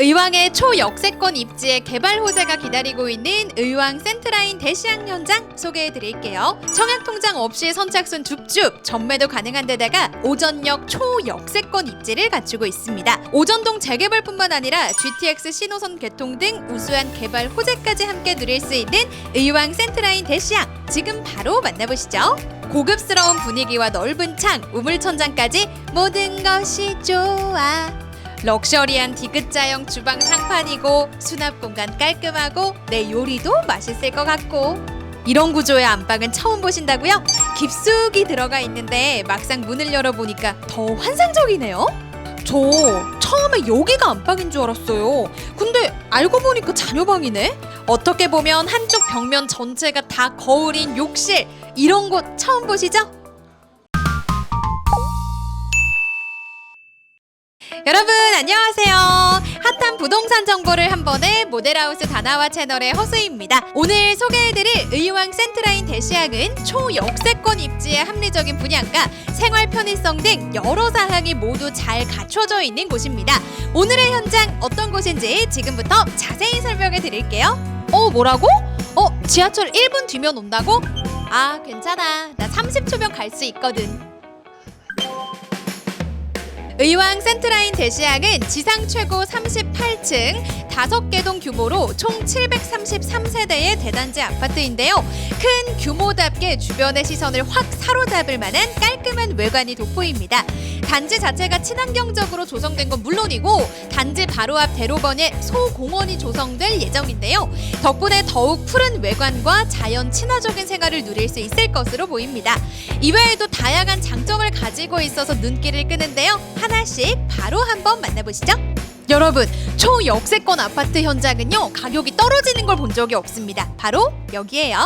의왕의 초역세권 입지에 개발 호재가 기다리고 있는 의왕 센트라인 대시항 현장 소개해 드릴게요. 청약 통장 없이 선착순 줍줍 전매도 가능한 데다가 오전역 초역세권 입지를 갖추고 있습니다. 오전동 재개발뿐만 아니라 GTX 신호선 개통 등 우수한 개발 호재까지 함께 누릴 수 있는 의왕 센트라인 대시항 지금 바로 만나보시죠. 고급스러운 분위기와 넓은 창, 우물천장까지 모든 것이 좋아. 럭셔리한 디귿자형 주방 상판이고 수납 공간 깔끔하고 내 요리도 맛있을 것 같고 이런 구조의 안방은 처음 보신다고요? 깊숙이 들어가 있는데 막상 문을 열어보니까 더 환상적이네요. 저 처음에 여기가 안방인 줄 알았어요. 근데 알고 보니까 자녀방이네. 어떻게 보면 한쪽 벽면 전체가 다 거울인 욕실 이런 곳 처음 보시죠? 여러분 안녕하세요. 핫한 부동산 정보를 한 번에 모델하우스 다나와 채널의 허수입니다. 오늘 소개해드릴 의왕 센트라인 대시항은 초역세권 입지의 합리적인 분양가, 생활 편의성 등 여러 사항이 모두 잘 갖춰져 있는 곳입니다. 오늘의 현장 어떤 곳인지 지금부터 자세히 설명해 드릴게요. 어 뭐라고? 어 지하철 1분 뒤면 온다고? 아 괜찮아 나 30초면 갈 수 있거든. 의왕 센트라인 대시항은 지상 최고 38층 5개 동 규모로 총 733세대의 대단지 아파트인데요. 큰 규모답게 주변의 시선을 확 사로잡을 만한 깔끔한 외관이 돋보입니다. 단지 자체가 친환경적으로 조성된 건 물론이고 단지 바로 앞 대로변에 소공원이 조성될 예정인데요. 덕분에 더욱 푸른 외관과 자연 친화적인 생활을 누릴 수 있을 것으로 보입니다. 이외에도 다양한 장점을 가지고 있어서 눈길을 끄는데요. 하나씩 바로 한번 만나보시죠. 여러분, 초역세권 아파트 현장은요, 가격이 떨어지는 걸 본 적이 없습니다. 바로 여기에요.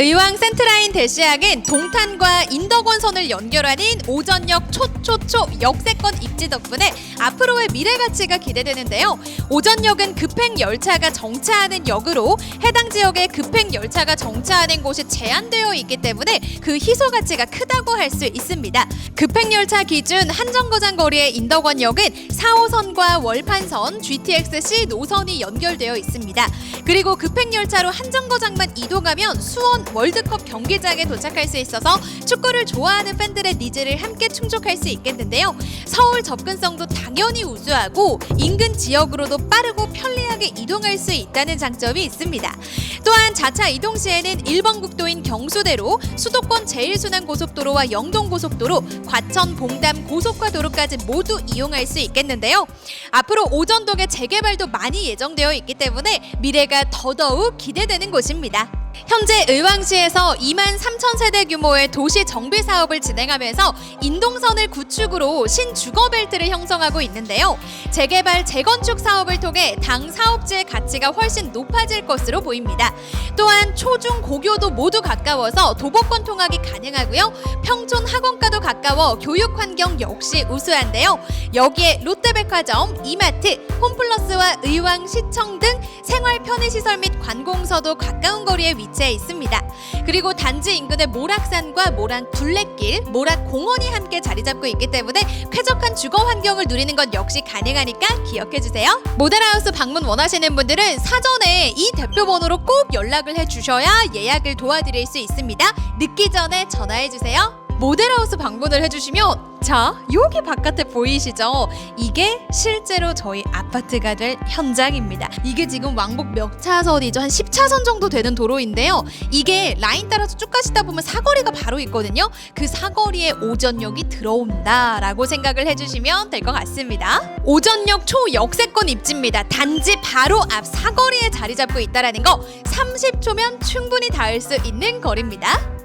의왕 센트라인 대시항은 동탄과 인덕원선을 연결하는 오전역 초초초 역세권 입지 덕분에 앞으로의 미래 가치가 기대되는데요. 오전역은 급행 열차가 정차하는 역으로 해당 지역에 급행 열차가 정차하는 곳이 제한되어 있기 때문에 그 희소 가치가 크다고 할 수 있습니다. 급행 열차 기준 한정거장 거리의 인덕원역은 4호선과 월판선, GTX-C 노선이 연결되어 있습니다. 그리고 급행 열차로 한정거장만 이동하면 수원 월드컵 경기장에 도착할 수 있어서 축구를 좋아하는 팬들의 니즈를 함께 충족할 수 있겠는데요. 서울 접근성도 당연히 우수하고 인근 지역으로도 빠르고 편리하게 이동할 수 있다는 장점이 있습니다. 또한 자차 이동 시에는 1번 국도인 경수대로 수도권 제일순환 고속도로와 영동 고속도로, 과천 봉담 고속화 도로까지 모두 이용할 수 있겠는데요. 앞으로 오전동의 재개발도 많이 예정되어 있기 때문에 미래가 더더욱 기대되는 곳입니다. 현재 의왕시에서 2만 3천 세대 규모의 도시 정비 사업을 진행하면서 인동선을 구축으로 신주거 벨트를 형성하고 있는데요. 재개발, 재건축 사업을 통해 당 사업지의 가치가 훨씬 높아질 것으로 보입니다. 또한 초중 고교도 모두 가까워서 도보권 통학이 가능하고요. 평촌 학원가도 가까워 교육 환경 역시 우수한데요. 여기에 롯데백화점, 이마트, 홈플러스와 의왕시청 등 생활 편의시설 및 관공서도 가까운 거리에 위치 해 있습니다. 그리고 단지 인근의 모락산과 모란 둘레길, 모락 공원이 함께 자리 잡고 있기 때문에 쾌적한 주거 환경을 누리는 것 역시 가능하니까 기억해 주세요. 모델하우스 방문 원하시는 분들은 사전에 이 대표 번호로 꼭 연락을 해 주셔야 예약을 도와드릴 수 있습니다. 늦기 전에 전화해 주세요. 모델하우스 방문을 해주시면 자 여기 바깥에 보이시죠? 이게 실제로 저희 아파트가 될 현장입니다. 이게 지금 왕복 몇 차선이죠? 한 10차선 정도 되는 도로인데요. 이게 라인 따라서 쭉 가시다 보면 사거리가 바로 있거든요. 그 사거리에 오전역이 들어온다라고 생각을 해주시면 될 것 같습니다. 오전역 초역세권 입지입니다. 단지 바로 앞 사거리에 자리 잡고 있다라는 거 30초면 충분히 닿을 수 있는 거리입니다.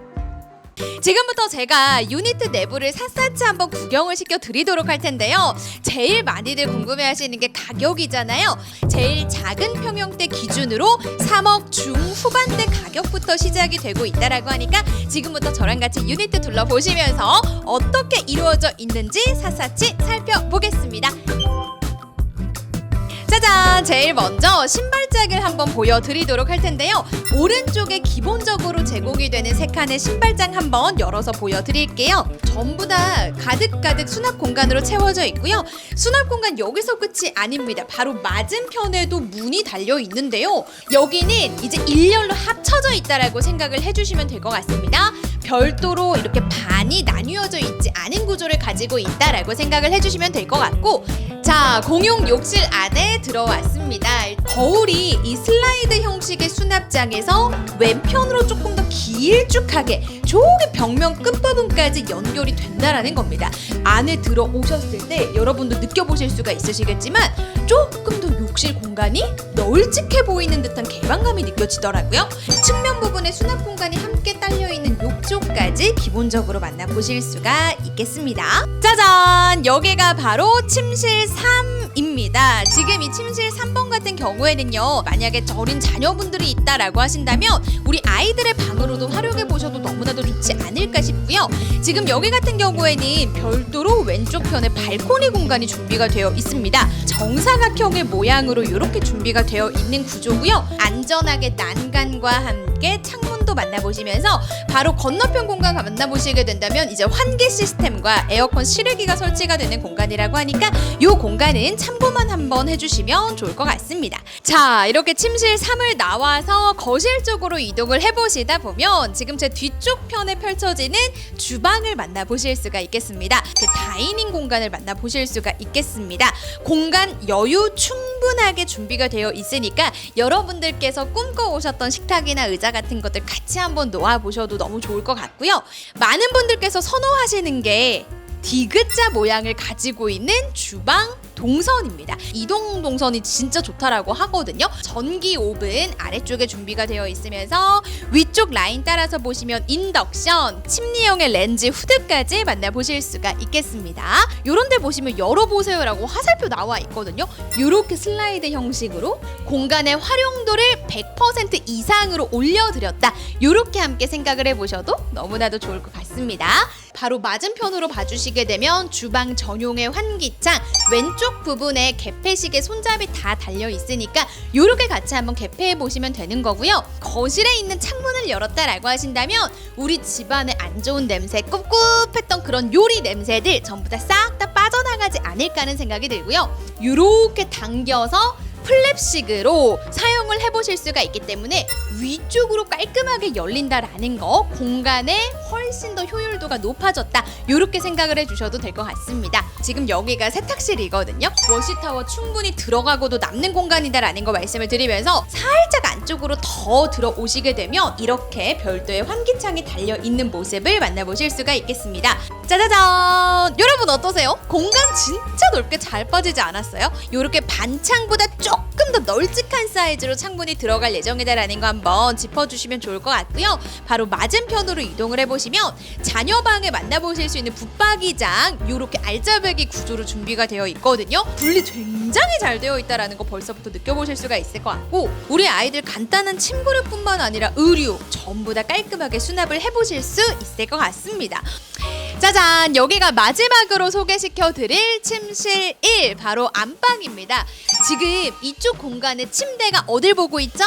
지금부터 제가 유니트 내부를 샅샅이 한번 구경을 시켜 드리도록 할 텐데요. 제일 많이들 궁금해 하시는 게 가격이잖아요. 제일 작은 평형대 기준으로 3억 중후반대 가격부터 시작이 되고 있다라고 하니까 지금부터 저랑 같이 유니트 둘러보시면서 어떻게 이루어져 있는지 샅샅이 살펴보겠습니다. 짜잔! 제일 먼저 신발장을 한번 보여드리도록 할 텐데요. 오른쪽에 기본적으로 제공이 되는 세 칸의 신발장 한번 열어서 보여드릴게요. 전부 다 가득가득 수납 공간으로 채워져 있고요. 수납 공간 여기서 끝이 아닙니다. 바로 맞은편에도 문이 달려 있는데요. 여기는 이제 일렬로 합쳐져 있다라고 생각을 해주시면 될 것 같습니다. 별도로 이렇게 반이 나뉘어져 있지 않은 구조를 가지고 있다라고 생각을 해주시면 될 것 같고 자 공용 욕실 안에 들어왔습니다. 거울이 이 슬라이드 형식의 수납장에서 왼편으로 조금 더 길쭉하게 저기 벽면 끝부분까지 연결이 된다라는 겁니다. 안에 들어오셨을 때 여러분도 느껴보실 수가 있으시겠지만 조금 더 욕실 공간이 널찍해 보이는 듯한 개방감이 느껴지더라고요 측면 부분에 수납 공간이 함께 딸려 있는 욕조까지 기본적으로 만나보실 수가 있겠습니다. 짜잔! 여기가 바로 침실 3입니다. 지금 이 침실 3번 같은 경우에는요, 만약에 절인 자녀분들이 있다라고 하신다면 우리 아이들의 방으로도 활용해 보셔도 너무나도 좋지 않을까 싶고요. 지금 여기 같은 경우에는 별도로 왼쪽 편에 발코니 공간이 준비가 되어 있습니다. 정사각형의 모양으로 이렇게 준비가 되어 있는 구조고요. 안전하게 난간과 함께 창문도 만나보시면서 바로 건너편 공간 만나보시게 된다면 이제 환기 시스템과 에어컨 실외기가 설치가 되는 공간이라고 하니까 이 공간은 참고만 한번 해주시면 좋을 것 같습니다. 자 이렇게 침실 3을 나와서 거실 쪽으로 이동을 해보시다 보면 지금 제 뒤쪽 편에 펼쳐지는 주방을 만나보실 수가 있겠습니다. 그 다이닝 공간을 만나보실 수가 있겠습니다. 공간 여유 충분하게 준비가 되어 있으니까 여러분들께서 꿈꿔오셨던 식탁이나 의자 같은 것들 같이 한번 놓아보셔도 너무 좋을 것 같고요. 많은 분들께서 선호하시는 게 디귿자 모양을 가지고 있는 주방 동선입니다. 이동 동선이 진짜 좋다라고 하거든요. 전기 오븐 아래쪽에 준비가 되어 있으면서 위쪽 라인 따라서 보시면 인덕션, 침리형의 렌즈 후드까지 만나보실 수가 있겠습니다. 요런 데 보시면 열어보세요라고 화살표 나와 있거든요. 요렇게 슬라이드 형식으로 공간의 활용도를 100% 이상으로 올려드렸다. 요렇게 함께 생각을 해보셔도 너무나도 좋을 것 같습니다. 바로 맞은편으로 봐주시게 되면 주방 전용의 환기창 왼쪽 부분에 개폐식의 손잡이 다 달려 있으니까 요렇게 같이 한번 개폐해 보시면 되는 거고요. 거실에 있는 창문을 열었다라고 하신다면 우리 집안의 안 좋은 냄새, 꿉꿉했던 그런 요리 냄새들 전부 다 싹 다 빠져나가지 않을까 하는 생각이 들고요. 요렇게 당겨서 플랩식으로 사용을 해보실 수가 있기 때문에 위쪽으로 깔끔하게 열린다라는 거 공간에 훨씬 더 효율도가 높아졌다. 이렇게 생각을 해주셔도 될 것 같습니다. 지금 여기가 세탁실이거든요. 워시타워 충분히 들어가고도 남는 공간이다라는 거 말씀을 드리면서 살짝 안쪽으로 더 들어오시게 되면 이렇게 별도의 환기창이 달려 있는 모습을 만나보실 수가 있겠습니다. 짜자잔! 여러분 어떠세요? 공간 진짜 넓게 잘 빠지지 않았어요? 이렇게 반창보다 조금 더 널찍한 사이즈로 창문이 들어갈 예정이다라는 거 한번 짚어주시면 좋을 것 같고요. 바로 맞은편으로 이동을 해보시면 자녀방에 만나보실 수 있는 붙박이장 이렇게 알짜배기 구조로 준비가 되어 있거든요. 분리 굉장히 잘 되어 있다라는 거 벌써부터 느껴보실 수가 있을 것 같고 우리 아이들 간단한 침구류뿐만 아니라 의류 전부 다 깔끔하게 수납을 해보실 수 있을 것 같습니다. 짜잔 여기가 마지막으로 소개시켜 드릴 침실 1 바로 안방입니다 지금 이쪽 공간에 침대가 어딜 보고 있죠?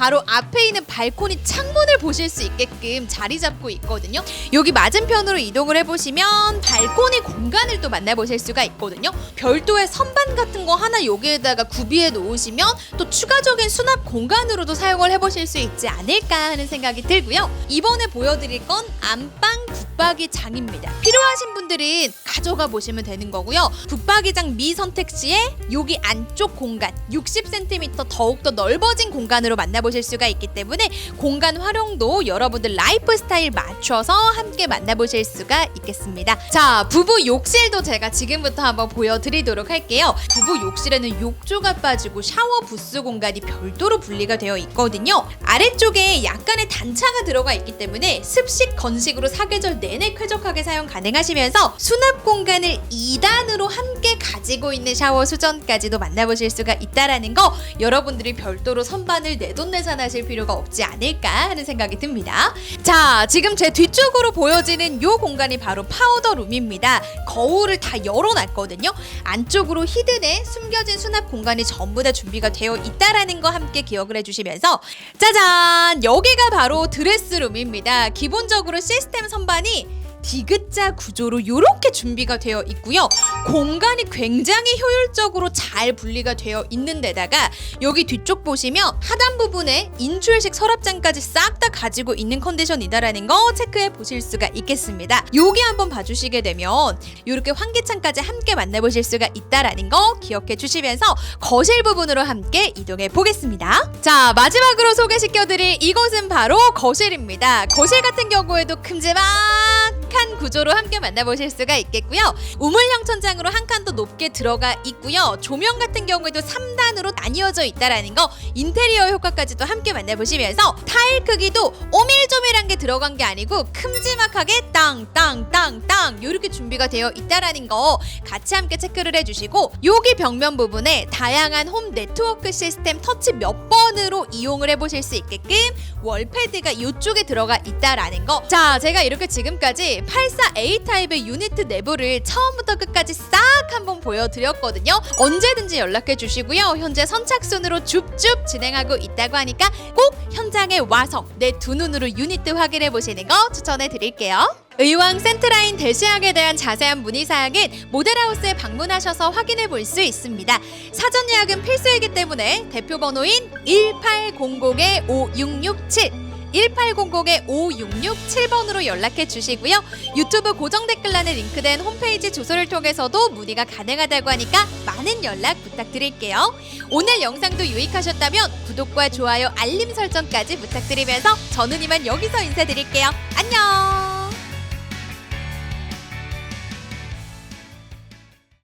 바로 앞에 있는 발코니 창문을 보실 수 있게끔 자리 잡고 있거든요. 여기 맞은편으로 이동을 해보시면 발코니 공간을 또 만나보실 수가 있거든요. 별도의 선반 같은 거 하나 여기에다가 구비해 놓으시면 또 추가적인 수납 공간으로도 사용을 해보실 수 있지 않을까 하는 생각이 들고요. 이번에 보여드릴 건 안방 붙박이장입니다. 필요하신 분들은 가져가 보시면 되는 거고요. 붙박이장 미 선택 시에 여기 안쪽 공간 60cm 더욱더 넓어진 공간으로 만나보실 수가 있기 때문에 공간 활용도 여러분들 라이프 스타일 맞춰서 함께 만나보실 수가 있겠습니다. 자, 부부 욕실도 제가 지금부터 한번 보여드리도록 할게요. 부부 욕실에는 욕조가 빠지고 샤워 부스 공간이 별도로 분리가 되어 있거든요. 아래쪽에 약간의 단차가 들어가 있기 때문에 습식 건식으로 사계절 내내 쾌적하게 사용 가능하시면서 수납 공간을 2단으로 함께 가지고 있는 샤워 수전까지도 만나보실 수가 있다라는 거 여러분들이 별도로 선반을 내돈 계산하실 필요가 없지 않을까 하는 생각이 듭니다. 자, 지금 제 뒤쪽으로 보여지는 요 공간이 바로 파우더 룸입니다. 거울을 다 열어놨거든요. 안쪽으로 히든에 숨겨진 수납 공간이 전부 다 준비가 되어 있다라는 거 함께 기억을 해주시면서 짜잔! 여기가 바로 드레스룸입니다. 기본적으로 시스템 선반이 디귿자 구조로 이렇게 준비가 되어 있고요. 공간이 굉장히 효율적으로 잘 분리가 되어 있는 데다가 여기 뒤쪽 보시면 하단 부분에 인출식 서랍장까지 싹 다 가지고 있는 컨디션이다라는 거 체크해 보실 수가 있겠습니다. 여기 한번 봐주시게 되면 이렇게 환기창까지 함께 만나보실 수가 있다라는 거 기억해 주시면서 거실 부분으로 함께 이동해 보겠습니다. 자 마지막으로 소개시켜드릴 이곳은 바로 거실입니다. 거실 같은 경우에도 큼지막 한 구조로 함께 만나보실 수가 있겠고요. 우물형 천장으로 한 칸 더 높게 들어가 있고요. 조명 같은 경우에도 3단으로 나뉘어져 있다라는 거 인테리어 효과까지도 함께 만나보시면서 타일 크기도 오밀조밀한 게 들어간 게 아니고 큼지막하게 땅땅땅땅 이렇게 준비가 되어 있다라는 거 같이 함께 체크를 해주시고 여기 벽면 부분에 다양한 홈 네트워크 시스템 터치 몇 번으로 이용을 해보실 수 있게끔 월패드가 이쪽에 들어가 있다라는 거. 자, 제가 이렇게 지금까지 84A 타입의 유니트 내부를 처음부터 끝까지 싹 한번 보여드렸거든요. 언제든지 연락해 주시고요. 현재 선착순으로 줍줍 진행하고 있다고 하니까 꼭 현장에 와서 내 두 눈으로 유니트 확인해 보시는 거 추천해 드릴게요. 의왕 센트라인 대시학에 대한 자세한 문의 사항은 모델하우스에 방문하셔서 확인해 볼 수 있습니다. 사전 예약은 필수이기 때문에 대표 번호인 1800-5667 1800-5667번으로 연락해 주시고요. 유튜브 고정 댓글란에 링크된 홈페이지 주소를 통해서도 문의가 가능하다고 하니까 많은 연락 부탁드릴게요. 오늘 영상도 유익하셨다면 구독과 좋아요, 알림 설정까지 부탁드리면서 저는 이만 여기서 인사드릴게요. 안녕!